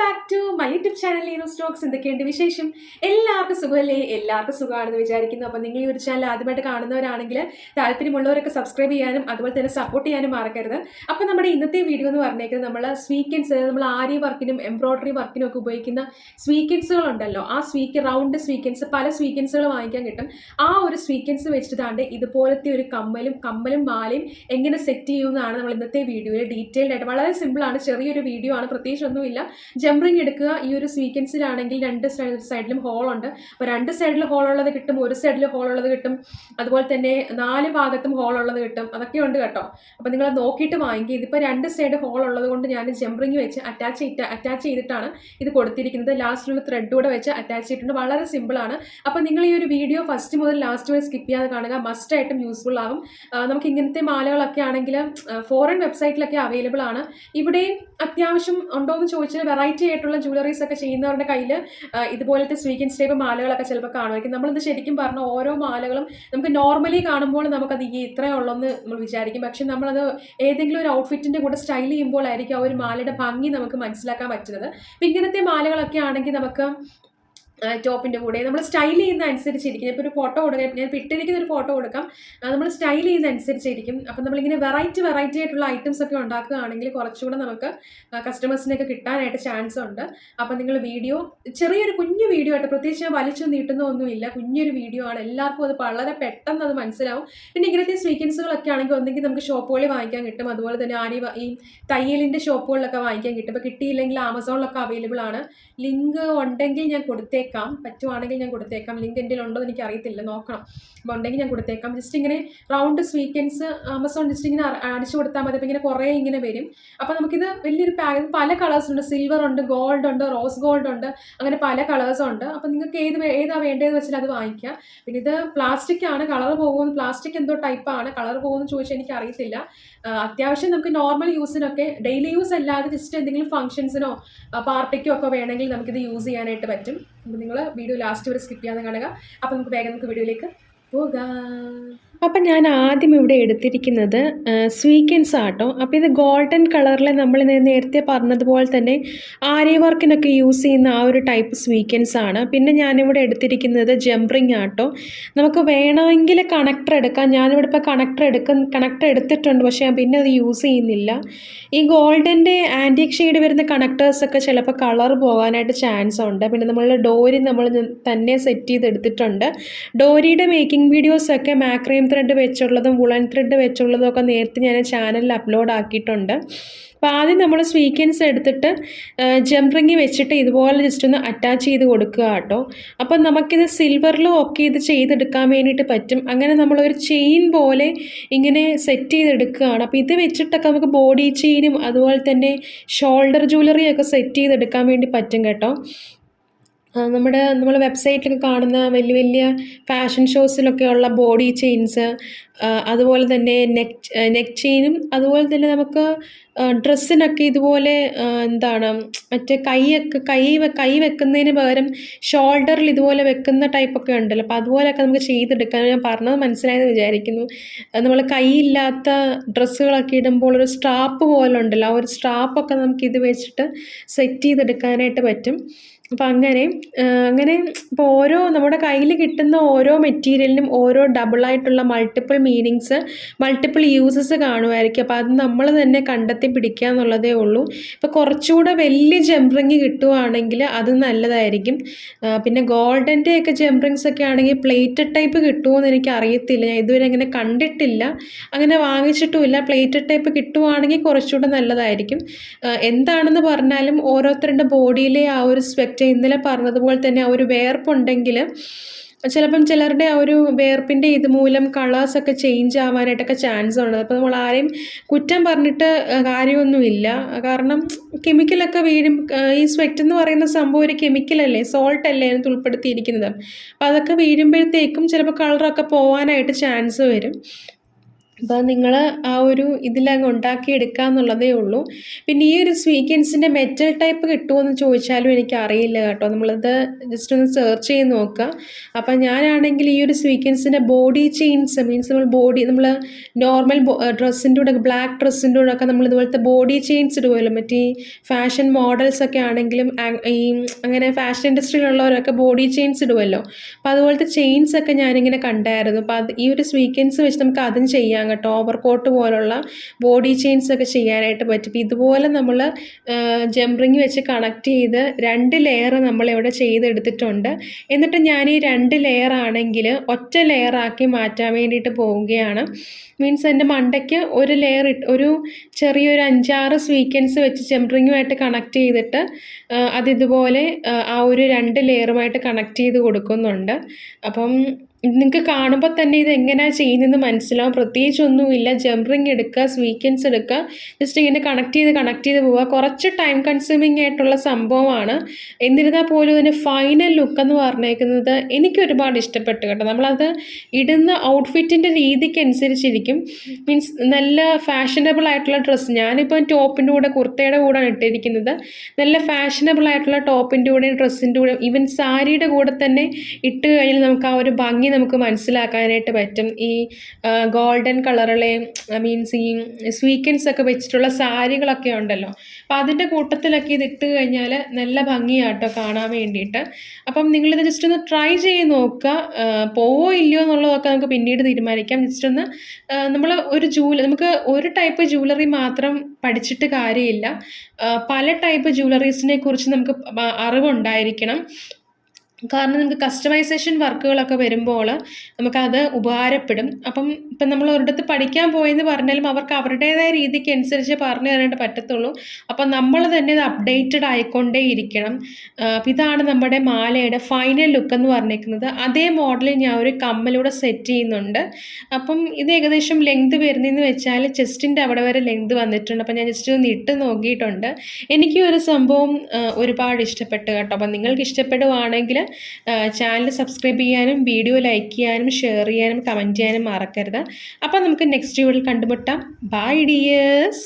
Back to my YouTube channel ലീനോ സ്റ്റോക്സ് എന്തൊക്കെയുണ്ട് വിശേഷം? എല്ലാവർക്കും സുഖമല്ലേ? എല്ലാവർക്കും സുഖമാണെന്ന് വിചാരിക്കുന്നു. അപ്പം നിങ്ങൾ ഈ ഒരു ചാനൽ ആദ്യമായിട്ട് കാണുന്നവരാണെങ്കിൽ താല്പര്യമുള്ളവരൊക്കെ സബ്സ്ക്രൈബ് ചെയ്യാനും അതുപോലെ തന്നെ സപ്പോർട്ട് ചെയ്യാനും മറക്കരുത്. അപ്പം നമ്മുടെ ഇന്നത്തെ വീഡിയോ എന്ന് പറഞ്ഞേക്കുന്നത് നമ്മൾ സ്വീക്കൻസ് നമ്മൾ ആരി വർക്കിനും എംബ്രോയ്ഡറി വർക്കിനും ഒക്കെ ഉപയോഗിക്കുന്ന സ്വീക്കൻസുകൾ ഉണ്ടല്ലോ ആ സ്വീക്ക് റൗണ്ട് സ്വീക്കൻസ് പല സ്വീക്കൻസുകൾ വാങ്ങിക്കാൻ കിട്ടും. ആ ഒരു സ്വീക്കൻസ് വെച്ചിട്ടാണ്ട് ഇതുപോലത്തെ ഒരു കമ്മലും കമ്മലും മാലയും എങ്ങനെ സെറ്റ് ചെയ്യുമെന്നാണ് നമ്മൾ ഇന്നത്തെ വീഡിയോയിൽ ഡീറ്റെയിൽഡ് ആയിട്ട് വളരെ സിമ്പിളാണ് ചെറിയൊരു വീഡിയോ ആണ്. പ്രത്യേകിച്ച് ഒന്നുമില്ല. ജംറിങ് എടുക്കുക. ഈ ഒരു സീക്വൻസിലാണെങ്കിൽ രണ്ട് സൈഡിലും ഹോൾ ഉണ്ട്. അപ്പോൾ രണ്ട് സൈഡിൽ ഹോൾ ഉള്ളത് കിട്ടും ഒരു സൈഡിൽ ഹോൾ ഉള്ളത് കിട്ടും. അതുപോലെ തന്നെ നാല് ഭാഗത്തും ഹോൾ ഉള്ളത് കിട്ടും. അതൊക്കെ ഉണ്ട് കേട്ടോ. അപ്പോൾ നിങ്ങൾ നോക്കിയിട്ട് വാങ്ങിക്കുക ഇതിപ്പോൾ രണ്ട് സൈഡ് ഹോൾ ഉള്ളത് കൊണ്ട് ഞാൻ ജംറിങ് വെച്ച് അറ്റാച്ച് അറ്റാച്ച് ചെയ്തിട്ടാണ് ഇത് കൊടുത്തിരിക്കുന്നത്. ലാസ്റ്റിലുള്ള ത്രെഡ് കൂടെ വെച്ച് അറ്റാച്ച് ചെയ്തിട്ടുണ്ട്. വളരെ സിമ്പിളാണ് അപ്പോൾ നിങ്ങൾ ഈ ഒരു വീഡിയോ ഫസ്റ്റ് മുതൽ ലാസ്റ്റ് വരെ സ്കിപ്പ് ചെയ്യാതെ കാണുക. മസ്റ്റ് ആയിട്ടും യൂസ്ഫുൾ ആകും നമുക്ക് ഇങ്ങനത്തെ മാലകളൊക്കെ ആണെങ്കിൽ ഫോറിൻ വെബ്സൈറ്റിലൊക്കെ അവൈലബിൾ ആണ്. ഇവിടെയും അത്യാവശ്യം ഉണ്ടോ എന്ന് ചോദിച്ചാൽ വെറൈറ്റി ആയിട്ടുള്ള ജ്വല്ലറീസ് ഒക്കെ ചെയ്യുന്നവരുടെ കയ്യിൽ ഇതുപോലത്തെ സ്വീക്കൻസ് ടൈപ്പ് മാലകളൊക്കെ ചിലപ്പോൾ കാണുമായിരിക്കും. നമ്മളിത് ശരിക്കും പറഞ്ഞ ഓരോ മാലകളും നമുക്ക് നോർമലി കാണുമ്പോൾ നമുക്കത് ഈ ഇത്രയേ ഉള്ളെന്ന് നമ്മൾ വിചാരിക്കും. പക്ഷെ നമ്മളത് ഏതെങ്കിലും ഒരു ഔട്ട്ഫിറ്റിന്റെ കൂടെ സ്റ്റൈൽ ചെയ്യുമ്പോഴായിരിക്കും ആ ഒരു മാലയുടെ ഭംഗി നമുക്ക് മനസ്സിലാക്കാൻ പറ്റുന്നത്. അപ്പം ഇങ്ങനത്തെ മാലകളൊക്കെ ആണെങ്കിൽ നമുക്ക് ടോപ്പിന്റെ കൂടെ. നമ്മൾ സ്റ്റൈൽ ചെയ്യുന്ന അനുസരിച്ചിരിക്കും ഇപ്പോൾ ഒരു ഫോട്ടോ കൊടുക്കാം ഞാൻ ഇട്ടിരിക്കുന്ന ഒരു ഫോട്ടോ കൊടുക്കാം. നമ്മൾ സ്റ്റൈൽ ചെയ്യുന്ന അനുസരിച്ചിരിക്കും അപ്പം നമ്മളിങ്ങനെ വെറൈറ്റി വെറൈറ്റി ആയിട്ടുള്ള ഐറ്റംസ് ഒക്കെ ഉണ്ടാക്കുകയാണെങ്കിൽ കുറച്ചുകൂടെ നമുക്ക് കസ്റ്റമേഴ്സിനൊക്കെ കിട്ടാനായിട്ട് ചാൻസ് ഉണ്ട്. അപ്പം നിങ്ങൾ വീഡിയോ ചെറിയൊരു കുഞ്ഞു വീഡിയോ ആയിട്ട് പ്രത്യേകിച്ച് ഞാൻ വലിച്ചു നീട്ടുന്നൊന്നുമില്ല കുഞ്ഞൊരു വീഡിയോ ആണ്. എല്ലാവർക്കും അത് വളരെ പെട്ടെന്ന് അത് മനസ്സിലാവും. പിന്നെ ഇങ്ങനത്തെ സ്വീക്കൻസുകളൊക്കെ ആണെങ്കിൽ ഒന്നെങ്കിൽ നമുക്ക് ഷോപ്പുകളിൽ വാങ്ങിക്കാൻ കിട്ടും. അതുപോലെ തന്നെ ആരി ഈ തയ്യലിന്റെ ഷോപ്പുകളിലൊക്കെ വാങ്ങിക്കാൻ കിട്ടും. ഇപ്പോൾ കിട്ടിയില്ലെങ്കിൽ ആമസോണിലൊക്കെ അവൈലബിൾ ആണ്. ലിങ്ക് ഉണ്ടെങ്കിൽ ഞാൻ കൊടുത്തേക്കാം. പറ്റുവാണെങ്കിൽ ഞാൻ കൊടുത്തേക്കാം. ലിങ്ക് എന്റെ ഉണ്ടോ എന്ന് എനിക്ക് അറിയത്തില്ല നോക്കണം. അപ്പോൾ ഉണ്ടെങ്കിൽ ഞാൻ കൊടുത്തേക്കാം. ജസ്റ്റ് ഇങ്ങനെ റൗണ്ട് സ്വീക്കൻസ് ആമസോൺ ജസ്റ്റ് ഇങ്ങനെ അടിച്ചു കൊടുത്താൽ മതി. ഇങ്ങനെ കുറേ ഇങ്ങനെ വരും. അപ്പോൾ നമുക്കിത് വലിയൊരു പാക്ക് പല കളേഴ്സ് ഉണ്ട്. സിൽവർ ഉണ്ട് ഗോൾഡ് ഉണ്ട് റോസ് ഗോൾഡ് ഉണ്ട്. അങ്ങനെ പല കളേഴ്സും ഉണ്ട്. അപ്പോൾ നിങ്ങൾക്ക് ഏത് ഏതാ വേണ്ടതെന്ന് വെച്ചാൽ അത് വാങ്ങിക്കാം. പിന്നെ ഇത് പ്ലാസ്റ്റിക് ആണ്. കളർ പോകുമെന്ന് പ്ലാസ്റ്റിക് എന്തോ ടൈപ്പാണ് കളർ പോകുമെന്ന് ചോദിച്ചാൽ എനിക്ക് അറിയത്തില്ല അത്യാവശ്യം നമുക്ക് നോർമൽ യൂസിനൊക്കെ ഡെയിലി യൂസ് അല്ലാതെ ജസ്റ്റ് എന്തെങ്കിലും ഫംഗ്ഷൻസിനോ പാർട്ടിക്കോ ഒക്കെ വേണമെങ്കിൽ നമുക്കിത് യൂസ് ചെയ്യാനായിട്ട് പറ്റും. അപ്പോൾ നിങ്ങൾ വീഡിയോ ലാസ്റ്റ് വരെ സ്കിപ്പ് ചെയ്യാതെ കാണുക. അപ്പോൾ നമുക്ക് വേഗം നമുക്ക് വീഡിയോയിലേക്ക് പോകാം. അപ്പം ഞാൻ ആദ്യം ഇവിടെ എടുത്തിരിക്കുന്നത് സ്വീക്കൻസ് ആട്ടോ. അപ്പോൾ ഇത് ഗോൾഡൻ കളറിൽ നമ്മൾ നേരത്തെ പറഞ്ഞതുപോലെ തന്നെ ആര്യ വർക്കിനൊക്കെ യൂസ് ചെയ്യുന്ന ആ ഒരു ടൈപ്പ് സ്വീക്കൻസ് ആണ്. പിന്നെ ഞാനിവിടെ എടുത്തിരിക്കുന്നത് ജംറിങ് ആട്ടോ. നമുക്ക് വേണമെങ്കിൽ കണക്ടർ എടുക്കാം. ഞാനിവിടെ ഇപ്പോൾ കണക്ടർ എടുക്കുന്ന കണക്ടർ എടുത്തിട്ടുണ്ട് പക്ഷേ ഞാൻ പിന്നെ അത് യൂസ് ചെയ്യുന്നില്ല. ഈ ഗോൾഡന്റെ ആന്റിക് ഷെയ്ഡ് വരുന്ന കണക്ടേഴ്സൊക്കെ ചിലപ്പോൾ കളർ പോകാനായിട്ട് ചാൻസ് ഉണ്ട്. പിന്നെ നമ്മളുടെ ഡോരി നമ്മൾ തന്നെ സെറ്റ് ചെയ്തെടുത്തിട്ടുണ്ട്. ഡോരിയുടെ മേക്കിംഗ് വീഡിയോസൊക്കെ ത്രെഡ് വെച്ചുള്ളതും വുളൻ ത്രെഡ് വെച്ചുള്ളതും ഒക്കെ നേരത്തെ ഞാൻ ചാനലിൽ അപ്ലോഡ് ആക്കിയിട്ടുണ്ട്. അപ്പോൾ ആദ്യം നമ്മൾ സ്വീക്കൻസ് എടുത്തിട്ട് ജംറിങ് വെച്ചിട്ട് ഇതുപോലെ ജസ്റ്റ് ഒന്ന് അറ്റാച്ച് ചെയ്ത് കൊടുക്കുക കേട്ടോ. അപ്പം നമുക്കിത് സിൽവറിലും ഒക്കെ ഇത് ചെയ്തെടുക്കാൻ വേണ്ടിയിട്ട് പറ്റും. അങ്ങനെ നമ്മളൊരു ചെയിൻ പോലെ ഇങ്ങനെ സെറ്റ് ചെയ്തെടുക്കുകയാണ്. അപ്പോൾ ഇത് വെച്ചിട്ടൊക്കെ നമുക്ക് ബോഡി ചെയിനും അതുപോലെ തന്നെ ഷോൾഡർ ജ്വല്ലറിയൊക്കെ സെറ്റ് ചെയ്തെടുക്കാൻ വേണ്ടി പറ്റും കേട്ടോ. നമ്മുടെ നമ്മൾ വെബ്സൈറ്റിലൊക്കെ കാണുന്ന വലിയ വലിയ ഫാഷൻ ഷോസിലൊക്കെ ഉള്ള ബോഡി ചെയിൻസ് അതുപോലെ തന്നെ നെക്ക് നെക്ക് ചെയിനും അതുപോലെ തന്നെ നമുക്ക് ഡ്രസ്സിനൊക്കെ ഇതുപോലെ എന്താണ് മറ്റേ കൈയൊക്കെ കൈ കൈ വെക്കുന്നതിന് പകരം ഷോൾഡറിൽ ഇതുപോലെ വെക്കുന്ന ടൈപ്പൊക്കെ ഉണ്ടല്ലോ. അപ്പോൾ അതുപോലെയൊക്കെ നമുക്ക് ചെയ്തെടുക്കാൻ ഞാൻ പറഞ്ഞത് മനസ്സിലായെന്ന് വിചാരിക്കുന്നു. നമ്മൾ കൈയില്ലാത്ത ഡ്രസ്സുകളൊക്കെ ഇടുമ്പോൾ ഒരു സ്ട്രാപ്പ് പോലെ ഉണ്ടല്ലോ ആ ഒരു സ്ട്രാപ്പൊക്കെ നമുക്ക് ഇത് വെച്ചിട്ട് സെറ്റ് ചെയ്തെടുക്കാനായിട്ട് പറ്റും. അപ്പോൾ അങ്ങനെ അങ്ങനെ ഇപ്പോൾ ഓരോ നമ്മുടെ കയ്യിൽ കിട്ടുന്ന ഓരോ മെറ്റീരിയലിനും ഓരോ ഡബിളായിട്ടുള്ള മൾട്ടിപ്പിൾ മീനിങ്സ് മൾട്ടിപ്പിൾ യൂസസ് കാണുമായിരിക്കും. അപ്പോൾ അത് നമ്മൾ തന്നെ കണ്ടെത്തി പിടിക്കുക എന്നുള്ളതേ ഉള്ളൂ. ഇപ്പോൾ കുറച്ചുകൂടെ വലിയ ജംറിങ് കിട്ടുവാണെങ്കിൽ അത് നല്ലതായിരിക്കും. പിന്നെ ഗോൾഡന്റെ ഒക്കെ ജംറിങ്സ് ഒക്കെ ആണെങ്കിൽ പ്ലേറ്റഡ് ടൈപ്പ് കിട്ടുമോയെന്ന് എനിക്ക് അറിയത്തില്ല. ഞാൻ ഇതുവരെ അങ്ങനെ കണ്ടിട്ടില്ല. അങ്ങനെ വാങ്ങിച്ചിട്ടുമില്ല. പ്ലേറ്റഡ് ടൈപ്പ് കിട്ടുവാണെങ്കിൽ കുറച്ചുകൂടെ നല്ലതായിരിക്കും. എന്താണെന്ന് പറഞ്ഞാലും ഓരോരുത്തരുടെ ബോഡിയിലെ ആ ഒരു സ്വെറ്റ് ഇന്നലെ പറഞ്ഞതുപോലെ തന്നെ ആ ഒരു വേർപ്പുണ്ടെങ്കിൽ ചിലപ്പം ചിലരുടെ ആ ഒരു വേർപ്പിന്റെ ഇത് മൂലം കളേഴ്സൊക്കെ ചേഞ്ച് ആവാനായിട്ടൊക്കെ ചാൻസ് ഉണ്ട് അപ്പോൾ നമ്മൾ ആരെയും കുറ്റം പറഞ്ഞിട്ട് കാര്യമൊന്നുമില്ല. കാരണം കെമിക്കലൊക്കെ വീഴും ഈ സ്വെറ്റ് എന്ന് പറയുന്ന സംഭവം ഒരു കെമിക്കലല്ലേ സോൾട്ട് അല്ലേ അതിനകത്ത് ഉൾപ്പെടുത്തിയിരിക്കുന്നത്. അപ്പോൾ അതൊക്കെ വീഴുമ്പോഴത്തേക്കും ചിലപ്പോൾ കളറൊക്കെ പോകാനായിട്ട് ചാൻസ് വരും. അപ്പോൾ നിങ്ങൾ ആ ഒരു ഇതിലങ്ങ് ഉണ്ടാക്കിയെടുക്കുക എന്നുള്ളതേ ഉള്ളൂ. പിന്നെ ഈ ഒരു സ്വീക്കൻസിന്റെ മെറ്റൽ ടൈപ്പ് കിട്ടുമോ എന്ന് ചോദിച്ചാലും എനിക്കറിയില്ല കേട്ടോ. നമ്മളത് ജസ്റ്റ് ഒന്ന് സെർച്ച് ചെയ്ത് നോക്കുക അപ്പം ഞാനാണെങ്കിൽ ഈ ഒരു സ്വീക്കൻസിന്റെ ബോഡി ചെയിൻസ് മീൻസ് നമ്മൾ ബോഡി നമ്മൾ നോർമൽ ഡ്രസ്സിന്റെ കൂടെ ബ്ലാക്ക് ഡ്രസ്സിന്റെ കൂടെ ഒക്കെ നമ്മൾ ഇതുപോലത്തെ ബോഡി ചെയിൻസ് ഇടുമല്ലോ മറ്റേ ഫാഷൻ മോഡൽസ് ഒക്കെ ആണെങ്കിലും ഈ അങ്ങനെ ഫാഷൻ ഇൻഡസ്ട്രിയിലുള്ളവരൊക്കെ ബോഡി ചെയിൻസ് ഇടുമല്ലോ അപ്പോൾ അതുപോലത്തെ ചെയിൻസ് ഒക്കെ ഞാനിങ്ങനെ കണ്ടായിരുന്നു. അപ്പോൾ അത് ഈ ഒരു സ്വീക്കൻസ് വെച്ച് നമുക്ക് അതും ചെയ്യാം. കേട്ടോ. ഓവർ കോട്ട് പോലുള്ള ബോഡി ചെയിൻസ് ഒക്കെ ചെയ്യാനായിട്ട് പറ്റും. ഇതുപോലെ നമ്മൾ ജംറിങ് വെച്ച് കണക്ട് ചെയ്ത് രണ്ട് ലെയർ നമ്മളിവിടെ ചെയ്തെടുത്തിട്ടുണ്ട്. എന്നിട്ട് ഞാൻ ഈ രണ്ട് ലെയർ ആണെങ്കിൽ ഒറ്റ ലെയർ ആക്കി മാറ്റാൻ വേണ്ടിയിട്ട് പോവുകയാണ്. മീൻസ് എന്റെ മണ്ടയ്ക്ക് ഒരു ലെയർ ഇട്ട് ഒരു ചെറിയൊരു അഞ്ചാറ് സ്വീക്കൻസ് വെച്ച് ചെമ്പറിങ്ങുമായിട്ട് കണക്ട് ചെയ്തിട്ട് അതിതുപോലെ ആ ഒരു രണ്ട് ലെയറുമായിട്ട് കണക്ട് ചെയ്ത് കൊടുക്കുന്നുണ്ട്. അപ്പം നിങ്ങൾക്ക് കാണുമ്പോൾ തന്നെ ഇത് എങ്ങനെയാണ് ചെയ്യുന്നതെന്ന് മനസ്സിലാവും. പ്രത്യേകിച്ച് ഒന്നുമില്ല ജംറിങ് എടുക്കുക സ്വീക്കൻസ് എടുക്കുക ജസ്റ്റ് ഇങ്ങനെ കണക്ട് ചെയ്ത് കണക്ട് ചെയ്ത് പോവുക. കുറച്ച് ടൈം കൺസ്യൂമിങ് ആയിട്ടുള്ള സംഭവമാണ്. എന്നിരുന്നാൽ പോലും ഇതിന് ഫൈനൽ ലുക്ക് എന്ന് പറഞ്ഞേക്കുന്നത് എനിക്ക് ഒരുപാട് ഇഷ്ടപ്പെട്ടു കേട്ടോ. നമ്മളത് ഇടുന്ന ഔട്ട്ഫിറ്റിന്റെ രീതിക്കനുസരിച്ചിരിക്കും. മീൻസ് നല്ല ഫാഷനബിൾ ആയിട്ടുള്ള ഡ്രസ്സ് ഞാനിപ്പോൾ ടോപ്പിന്റെ കൂടെ കുർത്തയുടെ കൂടെയാണ് ഇട്ടിരിക്കുന്നത്. നല്ല ഫാഷനബിൾ ആയിട്ടുള്ള ടോപ്പിന്റെ കൂടെ ഡ്രസ്സിന്റെ കൂടെ ഈവൻ സാരിയുടെ കൂടെ തന്നെ ഇട്ട് കഴിഞ്ഞാൽ നമുക്ക് ആ ഒരു ഭംഗി നമുക്ക് മനസ്സിലാക്കാനായിട്ട് പറ്റും. ഈ ഗോൾഡൻ കളറിലെ മീൻസ് ഈ സ്വീക്കൻസ് ഒക്കെ വെച്ചിട്ടുള്ള സാരികളൊക്കെ ഉണ്ടല്ലോ. അപ്പോൾ അതിന്റെ കൂട്ടത്തിലൊക്കെ ഇത് ഇട്ട് കഴിഞ്ഞാൽ നല്ല ഭംഗിയാട്ടോ കാണാൻ വേണ്ടിയിട്ട്. അപ്പം നിങ്ങളിത് ജസ്റ്റ് ഒന്ന് ട്രൈ ചെയ്ത് നോക്കുക. പോവോ ഇല്ലയോ എന്നുള്ളതൊക്കെ നമുക്ക് പിന്നീട് തീരുമാനിക്കാം. ജസ്റ്റ് ഒന്ന് നമ്മൾ ഒരു ജൂല നമുക്ക് ഒരു ടൈപ്പ് ജുവലറി മാത്രം പഠിച്ചിട്ട് കാര്യമില്ല. പല ടൈപ്പ് ജൂവലറീസിനെ കുറിച്ച് നമുക്ക് അറിവുണ്ടായിരിക്കണം. കാരണം നമുക്ക് കസ്റ്റമൈസേഷൻ വർക്കുകളൊക്കെ വരുമ്പോൾ നമുക്കത് ഉപകാരപ്പെടും. അപ്പം ഇപ്പം നമ്മൾ ഒരിടത്ത് പഠിക്കാൻ പോയെന്ന് പറഞ്ഞാലും അവർക്ക് അവരുടേതായ രീതിക്ക് അനുസരിച്ച് പറഞ്ഞു തരാനായിട്ട് പറ്റത്തുള്ളൂ. അപ്പം നമ്മൾ തന്നെ ഇത് അപ്ഡേറ്റഡ് ആയിക്കൊണ്ടേ ഇരിക്കണം അപ്പം ഇതാണ് നമ്മുടെ മാലയുടെ ഫൈനൽ ലുക്ക് എന്ന് പറഞ്ഞേക്കുന്നത് അതേ മോഡലിൽ ഞാൻ ഒരു കമ്മലൂടെ സെറ്റ് ചെയ്യുന്നുണ്ട്. അപ്പം ഇത് ഏകദേശം ലെങ്ത് വരുന്നതെന്ന് വെച്ചാൽ ചെസ്റ്റിന്റെ അവിടെ വരെ ലെങ്ത് വന്നിട്ടുണ്ട്. അപ്പം ഞാൻ ജസ്റ്റ് ഒന്ന് ഇട്ട് നോക്കിയിട്ടുണ്ട്. എനിക്ക് ഒരു സംഭവം ഒരുപാട് ഇഷ്ടപ്പെട്ടു കേട്ടോ. അപ്പം നിങ്ങൾക്ക് ഇഷ്ടപ്പെടുവാണെങ്കിൽ ചാനൽ സബ്സ്ക്രൈബ് ചെയ്യാനും വീഡിയോ ലൈക്ക് ചെയ്യാനും ഷെയർ ചെയ്യാനും കമന്റ് ചെയ്യാനും മറക്കരുത്. അപ്പം നമുക്ക് നെക്സ്റ്റ് വീഡിയോയിൽ കണ്ടുമുട്ടാം. By dears